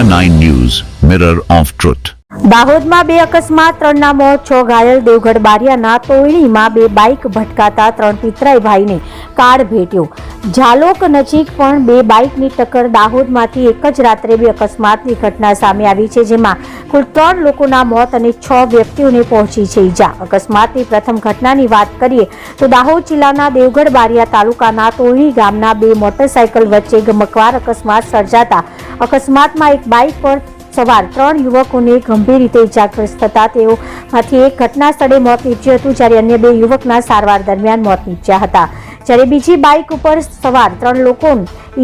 India 9 News, Mirror of Truth. દાહોદમાં બે અકસ્માત ત્રણના મોત છ ઘાયલ દેવગઢ બારિયાના તોયણીમાં બે બાઇક ભટકાતા ત્રણ પિતરાઈ ભાઈને કાળ ભેટ્યો ઝાલોક નજીક પણ બે બાઇકની ટક્કર દાહોદમાંથી એક જ રાત્રે બે અકસ્માતની ઘટના સામે આવી છે જેમાં કુલ ત્રણ લોકોના મોત અને છ વ્યક્તિઓને પહોંચી છે ઈજા અકસ્માતની પ્રથમ ઘટનાની વાત કરીએ તો દાહોદ જિલ્લાના દેવગઢ બારિયા તાલુકાના તોયણી ગામના બે મોટરસાયકલ વચ્ચે ગમકવાર અકસ્માત સર્જાતા અકસ્માતમાં એક બાઇક પર સવાર ત્રણ યુવકોને ગંભીર રીતે ઇજાગ્રસ્ત થતા તેઓમાંથી એક ઘટના સ્થળે મોત નીપજ્યું હતું જ્યારે અન્ય બે યુવકના સારવાર દરમિયાન મોત નીપજ્યા હતા. જ્યારે બીજી બાઇક ઉપર સવાર ત્રણ લોકો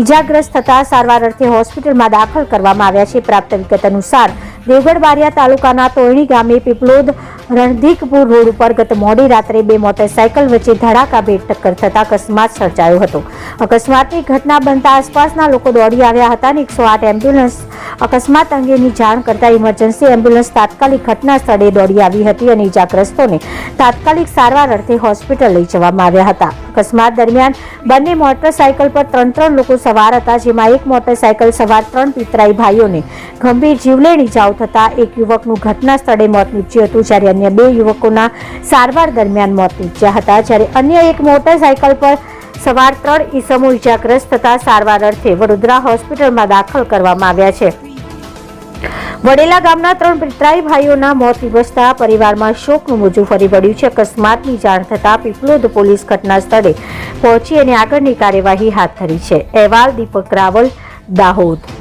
ઇજાગ્રસ્ત થતા સારવાર અર્થે હોસ્પિટલમાં દાખલ કરવામાં આવ્યા છે. પ્રાપ્ત વિગત અનુસાર દેવગઢ બારિયા તાલુકાના તોયણી ગામે પીપલોદ રણધીકપુર રોડ ઉપર ગત મોડી રાત્રે બે મોટરસાયકલ વચ્ચે ધડાકાભેર ટક્કર થતા અકસ્માત સર્જાયો હતો. અકસ્માતની ઘટના બનતા આસપાસના લોકો દોડી આવ્યા હતા અને એકસો આઠ એમ્બ્યુલન્સ અકસ્માત અંગેની જાણ કરતા ઇમરજન્સી એમ્બ્યુલન્સ તાત્કાલિક ઘટના સ્થળે દોડી આવી હતી અને ઇજાગ્રસ્તોને તાત્કાલિક સારવાર અર્થે હોસ્પિટલ લઈ જવામાં આવ્યા હતા. અકસ્માત દરમિયાન બંને મોટરસાયકલ પર ત્રણ ત્રણ લોકો સવાર હતા, જેમાં એક મોટરસાયકલ સવાર ત્રણ પિતરાઈ ભાઈઓને ગંભીર જીવલેણ ઇજાઓ થતા એક યુવકનું ઘટના સ્થળે મોત નીપજ્યું હતું, જ્યારે અન્ય બે યુવકોના સારવાર દરમિયાન મોત નીપજ્યા હતા. જ્યારે અન્ય એક મોટરસાયકલ પર સવાર ત્રણ ઈસમો ઇજાગ્રસ્ત થતા સારવાર અર્થે વડોદરા હોસ્પિટલમાં દાખલ કરવામાં આવ્યા છે. વડેલા ગામના ત્રણ પિતરાઈ ભાઈઓના મોત નિપજતા પરિવારમાં શોકનું મોજું ફરી વળ્યું છે. અકસ્માતની જાણ થતાં પીપલોદ પોલીસ ઘટના સ્થળે પહોંચી અને આગળની કાર્યવાહી હાથ ધરી છે. અહેવાલ દીપક રાવલ, દાહોદ.